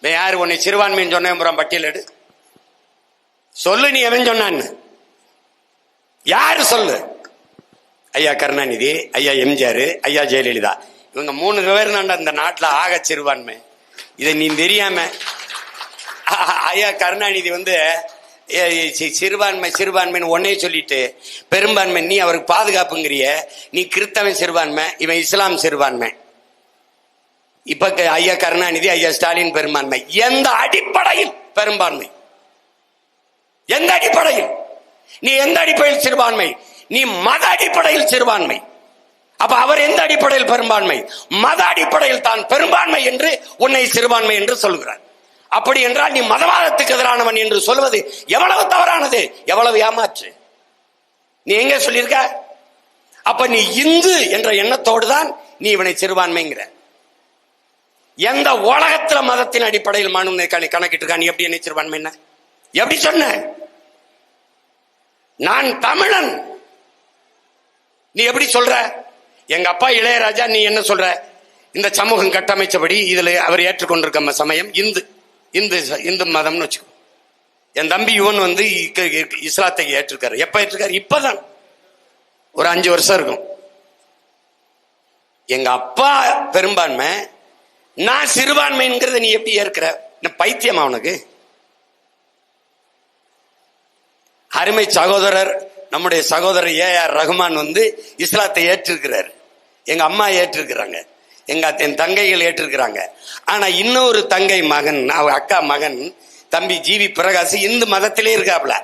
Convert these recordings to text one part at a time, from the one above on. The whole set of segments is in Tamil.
இப்ப யாரு உன்னை சிறுபான்மைன்னு சொன்னேன் புறம் பட்டியலிடு சொல்லு நீ எவன் சொன்னான்னு? யாரு சொல்லு? ஐயா கருணாநிதி ஐயா எம்ஜிஆர் ஐயா ஜெயலலிதா. இவங்க மூணு பேர் இந்த நாட்டில் ஆக சிறுபான்மை. இதை நீ தெரியாம ஐயா கருணாநிதி வந்து சிறுபான்மை சிறுபான்மைன்னு ஒன்னே சொல்லிட்டு பெரும்பான்மை நீ அவருக்கு பாதுகாப்புங்கிறிய நீ கிறித்தவன் சிறுபான்மை இவன் இஸ்லாம் சிறுபான்மை. இப்ப க- ஐயா கருணாநிதி ஐயா ஸ்டாலின் பெரும்பான்மை. எந்த அடிப்படையில் பெரும்பான்மை? எந்த அடிப்படையில்? நீ எந்த அடிப்படையில் சிறுபான்மை? நீ மத அடிப்படையில் சிறுபான்மை. அப்ப அவர் எந்த அடிப்படையில் பெரும்பான்மை? மத அடிப்படையில் தான் பெரும்பான்மை என்று உன்னை சிறுபான்மை என்று சொல்கிறார். அப்படி என்றால் நீ மதவாதத்துக்கு எதிரானவன் என்று சொல்வது எவ்வளவு தவறானது? எவ்வளவு ஏமாற்று? நீ எங்க சொல்லியிருக்க? அப்ப நீ இந்து என்ற எண்ணத்தோடு தான் நீ இவனை சிறுபான்மைங்கிற. எந்த உலகத்துல மதத்தின் அடிப்படையில் மனு கணக்கிட்டு இருக்கா நீ எப்படி நினைச்சிருவான் என்ன? எப்படி சொன்ன? நான் தமிழன். நீ எப்படி சொல்ற? எங்க அப்பா இளையராஜா நீ என்ன சொல்ற? இந்த சமூகம் கட்டமைச்சபடி இதுல அவர் ஏற்றுக்கொண்டிருக்க சமயம் இந்து. இந்து இந்து மதம்னு வச்சுக்கோ. என் தம்பி யுவன் வந்து இஸ்லாத்தை ஏற்றிருக்காரு எப்ப ஏற்றிருக்காரு இப்பதான். ஒரு அஞ்சு வருஷம் இருக்கும். எங்க அப்பா பெரும்பான்மை நான் சிறுபான்மைங்கிறத நீ எப்படி ஏற்கிற? என்ன பைத்தியமா உனக்கு? அருமை சகோதரர் நம்முடைய சகோதரர் ஏ ஆர் ரகுமான் வந்து இஸ்லாத்தை ஏற்றிருக்கிறார். எங்க அம்மா ஏற்றிருக்கிறாங்க. எங்க என் தங்கைகள் ஏற்றிருக்கிறாங்க. ஆனா இன்னொரு தங்கை மகன் அவ அக்கா மகன் தம்பி ஜிவி பிரகாஷ் இந்து மதத்திலே இருக்காப்ல.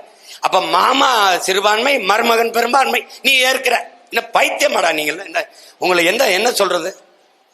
அப்ப மாமா சிறுபான்மை மருமகன் பெரும்பான்மை நீ ஏற்கிற. என்ன பைத்தியமாடா நீங்கள் என்ன உங்களை எந்த என்ன சொல்றது?